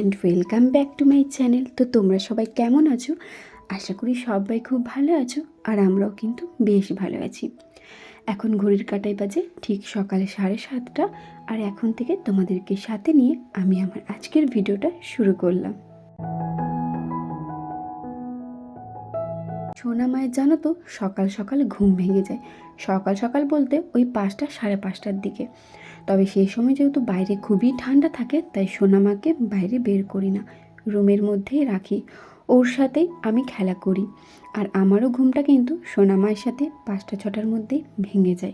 And welcome back to my channel তো তোমরা সবাই কেমন আছো? আশা করি সবাই খুব ভালো আছো আর আমরাও কিন্তু বেশ ভালো আছি। এখন ঘড়ির কাটাই বাজে ঠিক সকালে সাড়ে সাতটা আর এখন থেকে তোমাদেরকে সাথে নিয়ে আমি আমার আজকের ভিডিওটা শুরু করলাম। সোনা মায়ের জানো তো সকাল সকাল ঘুম ভেঙে যায়। সকাল সকাল বলতে ওই পাঁচটা সাড়ে পাঁচটার দিকে। তবে সেই সময় যেহেতু বাইরে খুবই ঠান্ডা থাকে, তাই সোনামাকে বাইরে বের করি না। রুমের মধ্যেই রাখি। ওর সাথেই আমি খেলা করি। আর আমারও ঘুমটা কিন্তু সোনামায়ের সাথে পাঁচটা ছটার মধ্যেই ভেঙে যায়।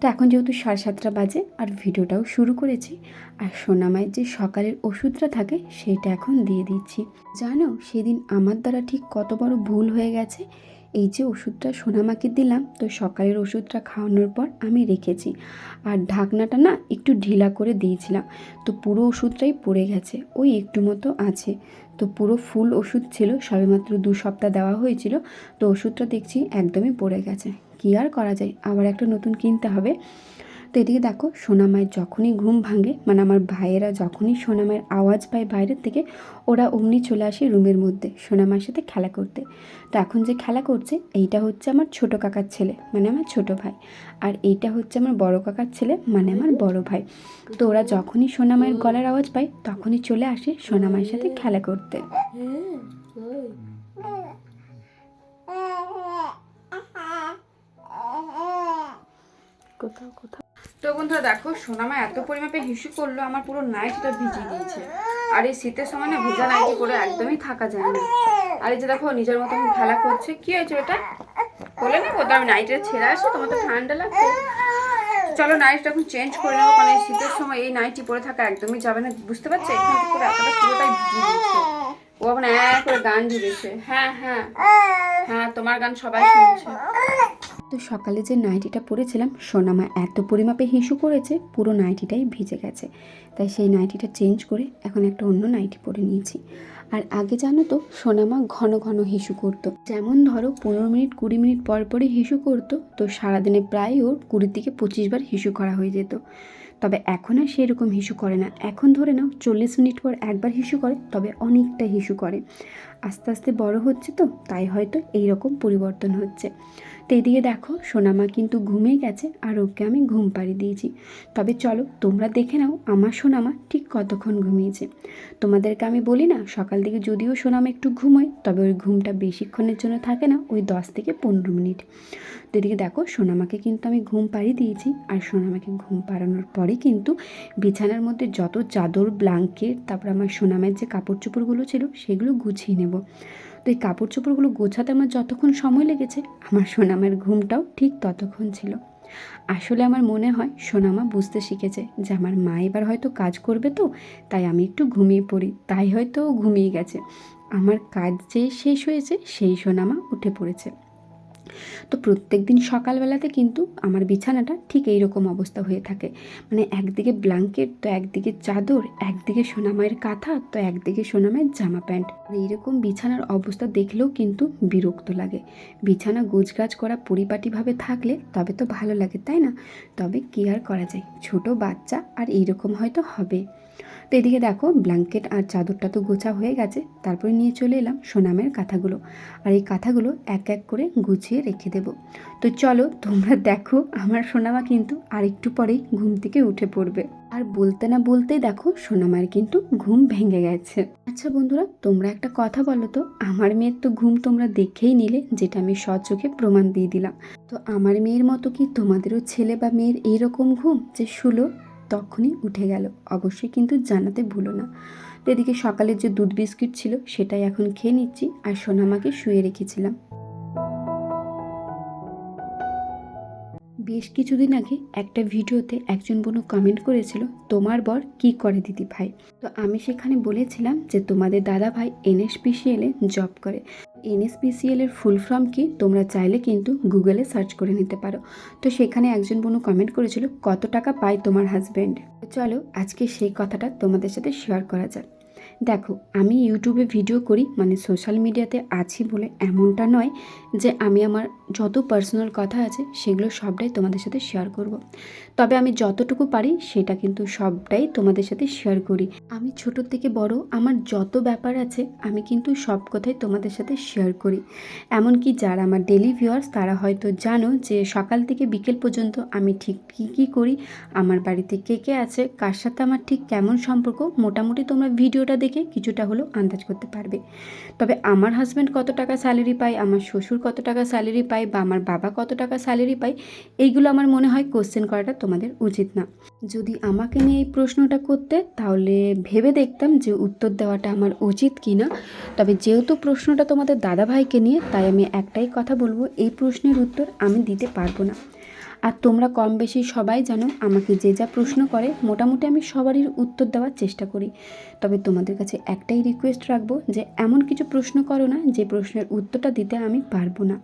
তো এখন যেহেতু সাড়ে সাতটা বাজে আর ভিডিওটাও শুরু করেছি, আর সোনামায়ের যে সকালের ওষুধটা থাকে সেইটা এখন দিয়ে দিচ্ছি। জানো, সেদিন আমার দ্বারা ঠিক কত বড় ভুল হয়ে গেছে? এই যে ওষুধটা সোনামাকে দিলাম, তো সকালের ওষুধটা খাওয়ানোর পর আমি রেখেছি। আর ঢাকনাটা না একটু ঢিলা করে দিয়েছিলাম, তো পুরো ওষুধটাই পড়ে গেছে, ওই একটু মতো আছে। তো পুরো ফুল ওষুধ ছিল, সবেমাত্র দু সপ্তাহ দেওয়া হয়েছিল, তো ওষুধটা দেখছি একদমই পড়ে গেছে। কী আর করা যায়? আবার একটা নতুন কিনতে হবে। তো এদিকে দেখো সোনামায়ের যখনই ঘুম ভাঙে মানে আমার ভাইয়েরা যখনই সোনামায়ের আওয়াজ পায় বাইরের থেকে, ওরা অমনি চলে আসে রুমের মধ্যে সোনামায়ের সাথে খেলা করতে। তো এখন যে খেলা করছে, এইটা হচ্ছে আমার ছোট কাকার ছেলে মানে আমার ছোট ভাই। আর এইটা হচ্ছে আমার বড় কাকার ছেলে মানে আমার বড় ভাই। তো ওরা যখনই সোনামায়ের গলার আওয়াজ পায়, তখনই চলে আসে সোনামায়ের সাথে খেলা করতে। কোথাও কোথাও। তো বন্ধুরা দেখো, সোনামা এত পরিমাপে হিসু করল, আমার পুরো নাইটটা ভিজিয়ে দিয়েছে। আর এই শীতের সময় না ভিজা নাইটি করে একদমই থাকা যায় না। আর এই যে দেখো, নিজের মতো এখন খেলা করছে। কি হয়েছে ওটা বলে নেব? তো আমি নাইটের ছেড়ে আসি তোমার তো ঠান্ডা লাগছে চলো, নাইটটা এখন চেঞ্জ করে নেব, কারণ এই শীতের সময় এই নাইটি পরে থাকা একদমই যাবে না। বুঝতে পারছ? এখান থেকে পুরো এতটা পুরোটাই ভিজিয়ে দিয়েছে। ও এখন এক করে গান জুড়েছে হ্যাঁ হ্যাঁ। হ্যাঁ তোমার গান সবাই শুনছে। তো সকালে যে নাইটিটা পরেছিলাম, সোনামা এত পরিমাপে হিসু করেছে, পুরো নাইটিটাই ভিজে গেছে। তাই সেই নাইটিটা চেঞ্জ করে এখন একটা অন্য নাইটি পরে নিয়েছি। আর আগে জানো তো, সোনামা ঘন ঘন হিসু করতো। যেমন ধরো, পনেরো মিনিট, কুড়ি মিনিট পর পরই হিসু করতো, তো সারাদিনে প্রায় ওর কুড়ি থেকে পঁচিশ বার হিসু করা হয়ে যেত। তবে এখন আর সেরকম হিসু করে না। এখন ধরে নাও, চল্লিশ মিনিট পর একবার হিসু করে, তবে অনেকটা হিসু করে। আস্তে আস্তে বড় হচ্ছে তো, তাই হয়তো এই রকম পরিবর্তন হচ্ছে। তো এদিকে দেখো, সোনামা কিন্তু ঘুমিয়ে গেছে আর ওকে আমি ঘুম পাড়িয়ে দিয়েছি। তবে চলো তোমরা দেখে নাও আমার সোনামা ঠিক কতক্ষণ ঘুমিয়েছে। তোমাদেরকে আমি বলি না, সকাল থেকে যদিও সোনামা একটু ঘুমোয়, তবে ওই ঘুমটা বেশিক্ষণের জন্য থাকে না, ওই দশ থেকে পনেরো মিনিট। তো এদিকে দেখো, সোনামাকে কিন্তু আমি ঘুম পাড়িয়ে দিয়েছি আর সোনামাকে ঘুম পাড়ানোর পরে কিন্তু বিছানার মধ্যে যত চাদর, ব্লাঙ্কেট, তারপর আমার সোনামের যে কাপড় চোপড়গুলো ছিল, সেগুলো গুছিয়ে নেব। তো এই কাপড় চোপড়গুলো গোছাতে আমার যতক্ষণ সময় লেগেছে, আমার সোনামের ঘুমটাও ঠিক ততক্ষণ ছিল। আসলে আমার মনে হয় সোনামা বুঝতে শিখেছে যে আমার মা এবার হয়তো কাজ করবে তো, তাই আমি একটু ঘুমিয়ে পড়ি, তাই হয়তো ঘুমিয়ে গেছে। আমার কাজ যে শেষ হয়েছে, সেই সোনামা উঠে পড়েছে। তো প্রত্যেক দিন সকালবেলাতে কিন্তু আমার বিছানাটা ঠিক এই রকম অবস্থা হয়ে থাকে। মানে একদিকে ব্ল্যাঙ্কেট, তো একদিকে চাদর, একদিকে সোনামায়ের কাঁথা, তো একদিকে সোনামায়ের জামা প্যান্ট। মানে এইরকম বিছানার অবস্থা দেখলেও কিন্তু বিরক্ত লাগে। বিছানা গোছগাছ করা পরিপাটিভাবে থাকলে তবে তো ভালো লাগে, তাই না? তবে কি আর করা যায়? ছোট বাচ্চা আর এইরকম হয়তো হবে। তো এদিকে দেখো ব্ল্যাঙ্কেট আর চাদরটা তো গোছা হয়ে গেছে। তারপরে নিয়ে চলে এলাম সোনামের কাঁথাগুলো। আর এই কাঁথাগুলো এক এক করে গুছিয়ে রেখে দেব। তো চলো, তোমরা দেখো, আমার সোনামা কিন্তু আর একটু পরেই ঘুম থেকে উঠে পড়বে। আর বলতে না বলতেই দেখো, সোনামার কিন্তু ঘুম ভেঙে গেছে। আচ্ছা বন্ধুরা, তোমরা একটা কথা বলো তো, আমার মেয়ের তো ঘুম তোমরা দেখেই নিলে, যেটা আমি সচোখে প্রমাণ দিয়ে দিলাম। তো আমার মেয়ের মতো কি তোমাদেরও ছেলে বা মেয়ের এইরকম ঘুম যে শুলো তখনই উঠে গেল। অবশ্যই কিন্তু জানাতে ভুলো না। তো এদিকে সকালের যে দুধ বিস্কিট ছিল, সেটাই এখন খেয়ে নিচ্ছি। আর সোনামাকে শুয়ে রেখেছিলাম। বেশ কিছুদিন আগে একটা ভিডিওতে একজন বোনু কমেন্ট করেছিল, তোমার বর কি করে দিদি ভাই? তো আমি সেখানে বলেছিলাম যে, তোমাদের দাদা ভাই এনএসপিসিএলে জব করে। এনএসপিসিএল এর ফুল ফর্ম কি তোমরা চাইলে কিন্তু গুগলে সার্চ করে নিতে পারো। তো সেখানে একজন বোনু কমেন্ট করেছিল, কত টাকা পায় তোমার হাজব্যান্ড চলো, আজকে সেই কথাটা তোমাদের সাথে শেয়ার করা যাক। দেখো, আমি ইউটিউবে ভিডিও করি মানে সোশ্যাল মিডিয়াতে আছি বলে এমনটা নয় যে আমি আমার যত পার্সোনাল কথা আছে সেগুলো সবটাই তোমাদের সাথে শেয়ার করব। তবে আমি যতটুকু পারি সেটা কিন্তু সবটাই তোমাদের সাথে শেয়ার করি। আমি ছোট থেকে বড়, আমার যত ব্যাপার আছে আমি কিন্তু সব কথাই তোমাদের সাথে শেয়ার করি। এমনকি যারা আমার ডেলি ভিউয়ার্স তারা হয়তো জানো যে সকাল থেকে বিকেল পর্যন্ত আমি ঠিক কী কী করি, আমার বাড়িতে কে কে আছে, কার সাথে আমার ঠিক কেমন সম্পর্ক, মোটামুটি তোমরা ভিডিওটা দেখে কিছুটা হলেও আন্দাজ করতে পারবে। তবে আমার হাজব্যান্ড কত টাকা স্যালারি পায়, আমার শ্বশুর কত টাকা স্যালারি পাই বা আমার বাবা কত টাকা স্যালারি পাই এইগুলো আমার মনে হয় কোশ্চেন করাটা তোমাদের উচিত না। যদি আমাকে নিয়ে এই প্রশ্নটা করতে, তাহলে ভেবে দেখতাম যে উত্তর দেওয়াটা আমার উচিত কি না তবে যেহেতু প্রশ্নটা তোমাদের দাদাভাইকে নিয়ে, তাই আমি একটাই কথা বলব, এই প্রশ্নের উত্তর আমি দিতে পারব না। আর তোমরা কম বেশি সবাই জানো আমাকে যে যা প্রশ্ন করে, মোটামুটি আমি সবারই উত্তর দেওয়ার চেষ্টা করি। তবে তোমাদের কাছে একটাই রিকোয়েস্ট রাখব যে, এমন কিছু প্রশ্ন করো না যে প্রশ্নের উত্তরটা দিতে আমি পারব না।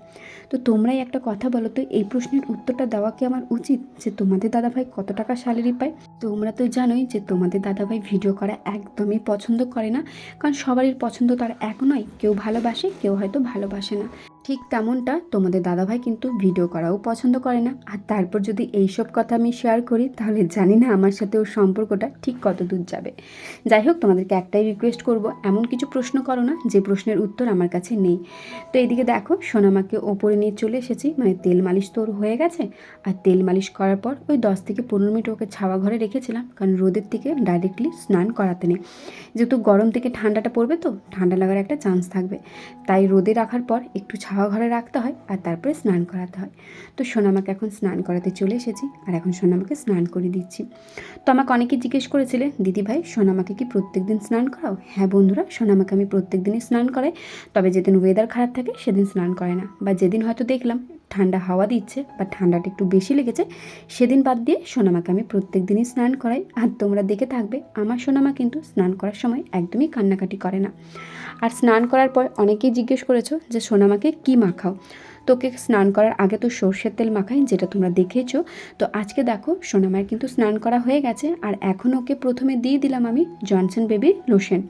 তো তোমরাই একটা কথা বলো তো, এই প্রশ্নের উত্তরটা দেওয়া কি আমার উচিত? যে তোমাদের দাদাভাই কত টাকা স্যালারি পায়? তোমরা তো জানোই যে তোমাদের দাদাভাই ভিডিও করা একদমই পছন্দ করে না। কারণ সবারই পছন্দ তার এক নয়, কেউ ভালোবাসে, কেউ হয়তো ভালোবাসে না। ঠিক তেমনটা তোমাদের দাদাভাই কিন্তু ভিডিও করাও পছন্দ করে না। আর তারপর যদি এইসব কথা আমি শেয়ার করি, তাহলে জানি না আমার সাথে ওর সম্পর্কটা ঠিক কত দূর যাবে। যাই হোক, তোমাদেরকে একটাই রিকোয়েস্ট করব, এমন কিছু প্রশ্ন করো না যে প্রশ্নের উত্তর আমার কাছে নেই। তো এদিকে দেখো, সোনামাকে ওপরে নিয়ে চলে এসেছি মানে তেল মালিশ তো ওর হয়ে গেছে। আর তেল মালিশ করার পর ওই দশ থেকে পনেরো মিনিট ওকে ছাওয়া ঘরে রেখেছিলাম, কারণ রোদের থেকে ডাইরেক্টলি স্নান করাতে নেই। যেহেতু গরম থেকে ঠান্ডাটা পড়বে তো, ঠান্ডা লাগার একটা চান্স থাকবে। তাই রোদে রাখার পর একটু ছাওয়া ঘরে রাখতে হয় আর তারপরে স্নান করাতে হয়। তো সোনামাকে এখন স্নান করাতে চলে এসেছি আর এখন সোনামাকে স্নান করে দিচ্ছি। তো আমাকে অনেকে জিজ্ঞেস করেছিলে, দিদি ভাই সোনামাকে কি প্রত্যেক দিন স্নান করাও? হ্যাঁ বন্ধুরা সোনামাকে আমি প্রত্যেক দিনই স্নান করাই। তবে যেদিন ওয়েদার খারাপ থাকে, সেদিন স্নান করে না। বা যেদিন হয়তো দেখলাম ঠান্ডা হাওয়া দিচ্ছে বা ঠান্ডাটা একটু বেশি লেগেছে, সেদিন বাদ দিয়ে সোনামাকে আমি প্রত্যেক দিনই স্নান করাই। আর তোমরা দেখে থাকবে, আমার সোনামা কিন্তু স্নান করার সময় একদমই কান্নাকাটি করে না। আর স্নান করার পর অনেকেই জিজ্ঞেস করেছ যে, সোনামাকে কি মাখাও? তোকে স্নান করার আগে তো সর্ষের তেল মাখাই, যেটা তোমরা দেখেছ। তো আজকে দেখো, সোনামার কিন্তু স্নান করা হয়ে গেছে, আর এখন ওকে প্রথমে দিয়ে দিলাম আমি জনসন বেবি লোশন।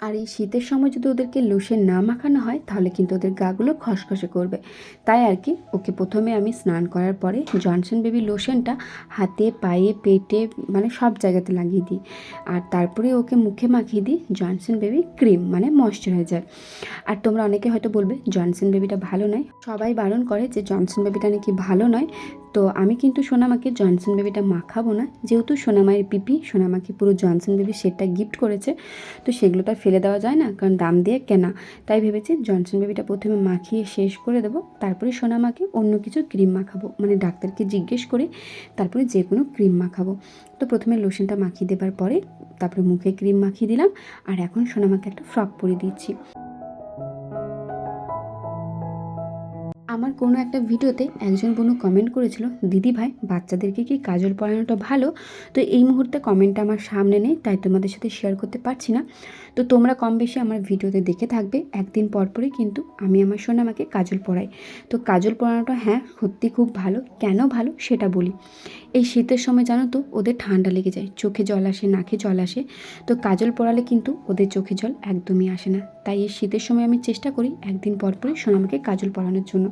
আর এই শীতের সময় যদি ওদেরকে লোশন না মাখানো হয়, তাহলে কিন্তু ওদের গাগুলো খসখসে করবে। তাই আর কি, ওকে প্রথমে আমি স্নান করার পরে জনসন বেবি লোশনটা হাতে, পায়ে, পেটে মানে সব জায়গাতে লাগিয়ে দিই। আর তারপরে ওকে মুখে মাখিয়ে দিই, জনসন বেবি ক্রিম মানে ময়শ্চারাইজার। আর তোমরা অনেকে হয়তো বলবে, জনসন বেবিটা ভালো নয়। সবাই বারণ করে যে জনসন বেবিটা নাকি ভালো নয়। তো আমি কিন্তু সোনামাকে জনসন বেবিটা মাখাবো না। যেহেতু সোনামায়ের পিপি, সোনামাকে পুরো জনসন বেবি সেটটা গিফট করেছে, তো সেগুলো তো ফেলে দেওয়া যায় না, কারণ দাম দিয়ে কেনা। তাই ভেবেছি জনসন বেবিটা প্রথমে মাখিয়ে শেষ করে দেবো, তারপরে সোনামাকে অন্য কিছু ক্রিম মাখাবো। মানে ডাক্তারকে জিজ্ঞেস করে তারপরে যে কোনো ক্রিম মাখাবো। তো প্রথমে লোশনটা মাখিয়ে দেবার পরে তারপরে মুখে ক্রিম মাখিয়ে দিলাম, আর এখন সোনামাকে একটা ফ্রক পরিয়ে দিচ্ছি। আমার কোনো একটা ভিডিওতে একজন বোনু কমেন্ট করেছিল, দিদি ভাই, বাচ্চাদেরকে কি কাজল পরানোটা ভালো? তো এই মুহূর্তে কমেন্টটা আমার সামনে নেই, তাই তোমাদের সাথে শেয়ার করতে পারছি না। তো তোমরা কম বেশি আমার ভিডিওতে দেখে থাকবে, একদিন পর পরই কিন্তু আমি আমার সোনামাকে কাজল পরাই তো কাজল পরানোটা হ্যাঁ সত্যি খুব ভালো। কেন ভালো সেটা বলি। এই শীতের সময় জানো তো, ওদের ঠান্ডা লেগে যায়, চোখে জল আসে, নাকে জল আসে। তো কাজল পরালে কিন্তু ওদের চোখে জল একদমই আসে না। তাই এই শীতের সময় আমি চেষ্টা করি একদিন পর পরই সোনামাকে কাজল পরানোর জন্য।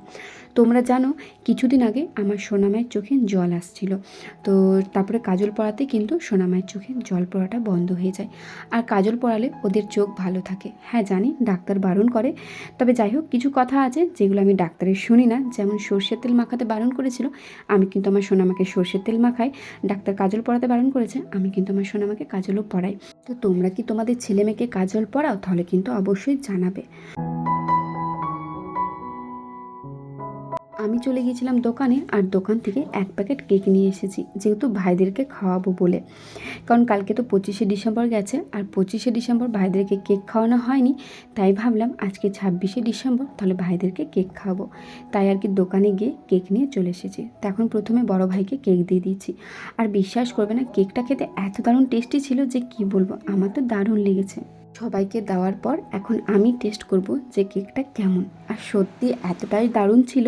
তোমরা জানো, কিছুদিন আগে আমার সোনামায়ের চোখে জল আসছিল। তো তারপরে কাজল পড়াতে কিন্তু সোনামায়ের চোখে জল পড়াটা বন্ধ হয়ে যায়। আর কাজল পড়ালে ওদের চোখ ভালো থাকে। হ্যাঁ জানি, ডাক্তার বারণ করে। তবে যাই হোক, কিছু কথা আছে যেগুলো আমি ডাক্তারের শুনি না। যেমন সর্ষের তেল মাখাতে বারণ করেছিল, আমি কিন্তু আমার সোনামাকে সর্ষের তেল মাখাই। ডাক্তার কাজল পড়াতে বারণ করেছে, আমি কিন্তু আমার সোনামাকে কাজলও পড়াই। তো তোমরা কি তোমাদের ছেলে মেয়েকে কাজল পড়াও? তাহলে কিন্তু অবশ্যই জানাবে। আমি চলে গিয়েছিলাম দোকানে আর দোকান থেকে এক প্যাকেট কেক নিয়ে এসেছি, যেহেতু ভাইদেরকে খাওয়াবো বলে। কারণ কালকে তো পঁচিশে ডিসেম্বর গেছে আর পঁচিশে ডিসেম্বর ভাইদেরকে কেক খাওয়ানো হয়নি, তাই ভাবলাম আজকে ছাব্বিশে ডিসেম্বর তাহলে ভাইদেরকে কেক খাওয়াবো। তাই আর কি দোকানে গিয়ে কেক নিয়ে চলে এসেছি। তো এখন প্রথমে বড় ভাইকে কেক দিয়ে দিয়েছি। আর বিশ্বাস করবে না, কেকটা খেতে এত দারুণ টেস্টি ছিল যে কি বলব, আমার তো দারুণ লেগেছে। সবাইকে দেওয়ার পর এখন আমি টেস্ট করব যে কেকটা কেমন। আর সত্যি এতটাই দারুণ ছিল,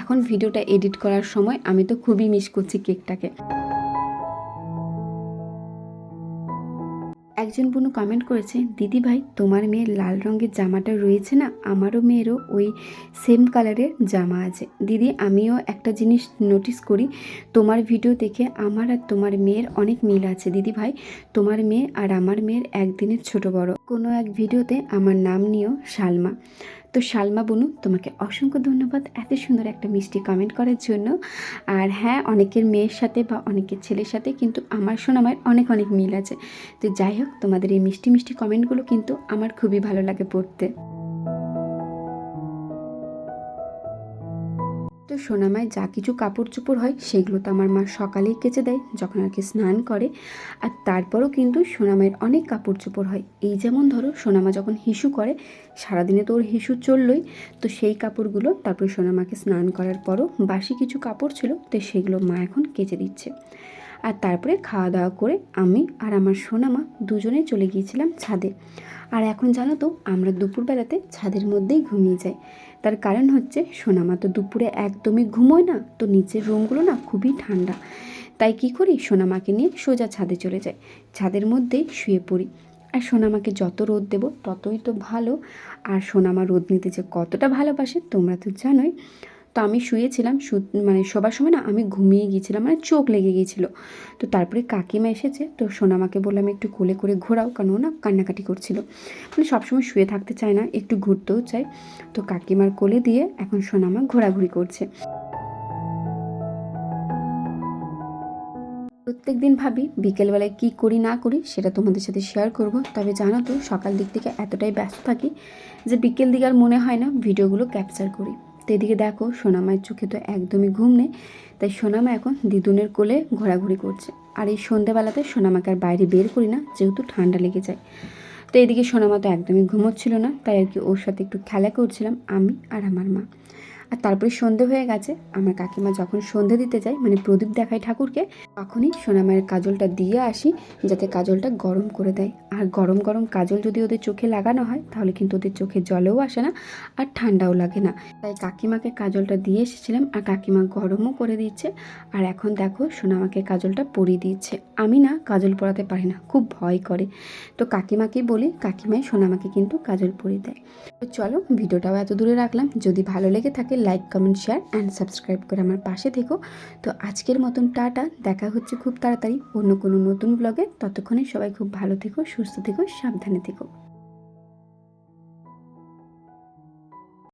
এখন ভিডিওটা এডিট করার সময় আমি তো খুবই মিস করছি কেকটাকে। একজন বোনু কমেন্ট করেছে, দিদি ভাই, তোমার মেয়ের লাল রঙের জামাটা রয়েছে না? আমারও মেয়েরও ওই সেম কালারের জামা আছে। দিদি, আমিও একটা জিনিস নোটিস করি, তোমার ভিডিও দেখে আমার আর তোমার মেয়ের অনেক মিল আছে। দিদি ভাই, তোমার মেয়ে আর আমার মেয়ের একদিনের ছোট বড়। কোনো এক ভিডিওতে আমার নাম নিয়েও শালমা তো শালমা বনু, তোমাকে অসংখ্য ধন্যবাদ এত সুন্দর একটা মিষ্টি কমেন্ট করার জন্য। আর হ্যাঁ অনেকের মেয়ের সাথে বা অনেকের ছেলের সাথে কিন্তু আমার সোনামার অনেক অনেক মিল আছে। তো যাই হোক, তোমাদের এই মিষ্টি মিষ্টি কমেন্টগুলো কিন্তু আমার খুবই ভালো লাগে পড়তে। তো সোনামায় যা কিছু কাপড় চোপড় হয় সেগুলো তো আমার মা সকালেই কেচে দেয় যখন আর কি স্নান করে। আর তারপরও কিন্তু সোনামায়ের অনেক কাপড় চোপড় হয়। এই যেমন ধরো সোনামা যখন হিসু করে, সারাদিনে তো ওর হিসু চললই। তো সেই কাপড়গুলো তারপরে সোনামাকে স্নান করার পরও বাসি কিছু কাপড় ছিল তো সেগুলো মা এখন কেচে দিচ্ছে। আর তারপরে খাওয়া দাওয়া করে আমি আর আমার সোনামা দুজনে চলে গিয়েছিলাম ছাদে। আর এখন জানো তো আমরা দুপুরবেলাতে ছাদের মধ্যেই ঘুমিয়ে যাই। তার কারণ হচ্ছে, সোনামা তো দুপুরে একদমই ঘুমোয় না, তো নিচের রুমগুলো না খুবই ঠান্ডা। তাই কি করি, সোনামাকে নিয়ে সোজা ছাদে চলে যাই। ছাদের মধ্যেই শুয়ে পড়ি। আর সোনামাকে যত রোদ দেবো, ততই তো ভালো। আর সোনামা রোদ নিতে যে কতটা ভালোবাসে, তোমরা তো জানোই। তো আমি শুয়েছিলাম, শু মানে সবার সময় না আমি ঘুমিয়ে গিয়েছিলাম মানে চোখ লেগে গিয়েছিল। তো তারপরে কাকিমা এসেছে, তো সোনামাকে বললাম একটু কোলে করে ঘোরাও, কারণ ও না কান্নাকাটি করছিল। মানে সবসময় শুয়ে থাকতে চায় না, একটু ঘুরতেও চায়। তো কাকিমার কোলে দিয়ে এখন সোনামা ঘোরাঘুরি করছে। প্রত্যেক দিন ভাবি বিকেলবেলায় কী করি না করি সেটা তোমাদের সাথে শেয়ার করব। তবে জানো তো, সকাল দিক থেকে এতটাই ব্যস্ত থাকি যে বিকেল দিকে আর মনে হয় না ভিডিওগুলো ক্যাপচার করি। তো এদিকে দেখো, সোনামায়ের চোখে তো একদমই ঘুম নেই, তাই সোনামা এখন দিদুনের কোলে ঘোরাঘুরি করছে। আর এই সন্ধেবেলাতে সোনামাকে আর বাইরে বের করি না, যেহেতু ঠান্ডা লেগে যায়। তো এদিকে সোনামা তো একদমই ঘুমোচ্ছিল না, তাই আর কি ওর সাথে একটু খেলা করছিলাম, আমি আর আমার মা। আর তারপরে সন্ধে হয়ে গেছে। আমার কাকিমা যখন সন্ধে দিতে যায় মানে প্রদীপ দেখায় ঠাকুরকে, তখনই সোনামায়ের কাজলটা দিয়ে আসি, যাতে কাজলটা গরম করে দেয়। আর গরম গরম কাজল যদি ওদের চোখে লাগানো হয়, তাহলে কিন্তু ওদের চোখে জলেও আসে না আর ঠান্ডাও লাগে না। তাই কাকিমাকে কাজলটা দিয়ে এসেছিলাম আর কাকিমা গরমও করে দিচ্ছে। আর এখন দেখো সোনামাকে কাজলটা পরিয়ে দিচ্ছে। আমি না কাজল পরাতে পারি না, খুব ভয় করে। তো কাকিমাকেই বলি, কাকিমাই সোনামাকে কিন্তু কাজল পরিয়ে দেয়। চলো ভিডিওটাও এত দূরে রাখলাম। যদি ভালো লেগে থাকে like comment share and subscribe করে আমার পাশে থেকো। তো আজকের মতন টাটা। দেখা হচ্ছে খুব তাড়াতাড়ি অন্য কোনো নতুন ব্লগে ততক্ষণে সবাই খুব ভালো থেকো, সুস্থ থেকো, সাবধানে থেকো।